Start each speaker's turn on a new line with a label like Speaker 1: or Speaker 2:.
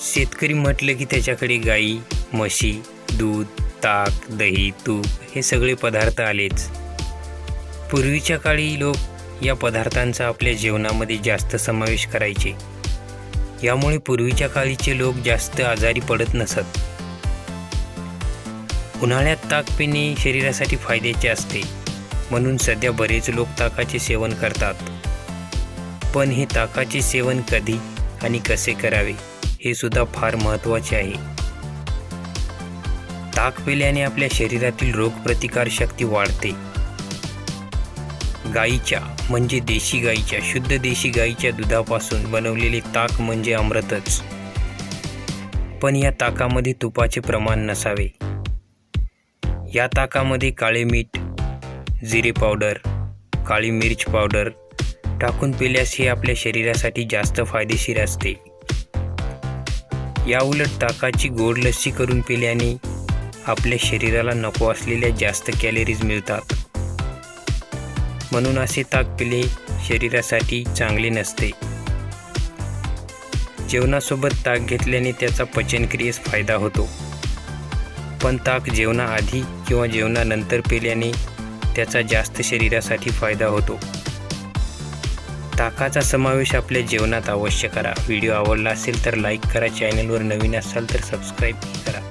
Speaker 1: शेतकरी म्हटलं की त्याच्याकडे गाई म्हशी दूध ताक दही तूप हे सगळे पदार्थ आलेच. पूर्वीच्या काळी लोक या पदार्थांचा आपल्या जेवणामध्ये जास्त समावेश करायचे. यामुळे पूर्वीच्या काळीचे लोक जास्त आजारी पडत नसत. उन्हाळ्यात ताक पिणे शरीरासाठी फायद्याचे असते. म्हणून सध्या बरेच लोक ताकाचे सेवन करतात. पण हे ताकाचे सेवन कधी आणि कसे करावे? हे सुद्धा फार महत्त्वाचे आहे. ताक पिल्याने आपल्या शरीरातील रोगप्रतिकारशक्ती वाढते. गाईच्या म्हणजे देशी गाईच्या शुद्ध देशी गाईच्या दुधापासून बनवलेले ताक म्हणजे अमृतच. पण या ताकामध्ये तुपाचे प्रमाण नसावे. या ताकामध्ये काळे मीठ जिरे पावडर काळी मिर्च पावडर टाकून पिल्यास हे आपल्या शरीरासाठी जास्त फायदेशीर असते. याउलट ताकाची गोड लस्सी करून पिल्याने आपल्या शरीराला नको असलेल्या जास्त कॅलरीज मिळतात. म्हणून असे ताक पिले शरीरासाठी चांगले नसते. जेवणासोबत ताक घेतल्याने त्याचा पचनक्रियेस फायदा होतो. पण ताक जेवणाआधी किंवा जेवणानंतर पिल्याने त्याचा जास्त शरीरासाठी फायदा होतो. ताकाचा समावेश आपल्या जेवणात अवश्य करा. व्हिडिओ आवडला असेल तर लाईक करा चॅनलवर नवीन असाल तर सबस्क्राईब करा.